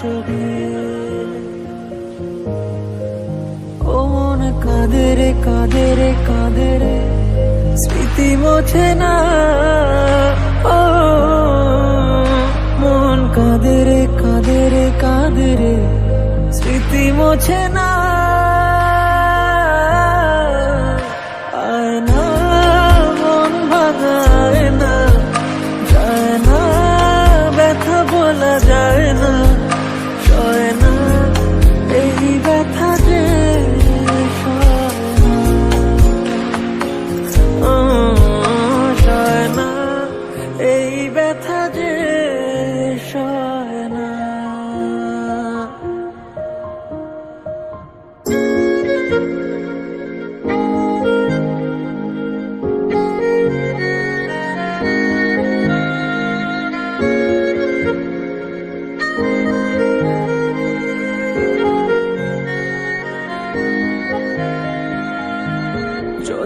চোখে ও মন কাঁদে রে কাঁদে কাঁদে রে স্মৃতি মোছে না। ও, মন কাঁদে রে কাঁদে রে কাঁদে রে স্মৃতি মোছে না।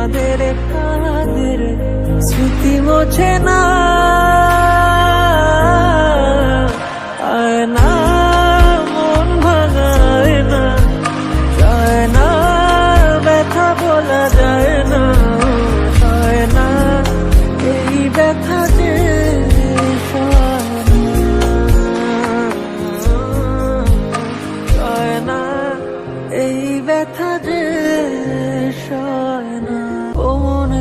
কাঁদে রে কাঁদে রে স্মৃতি মোছে না।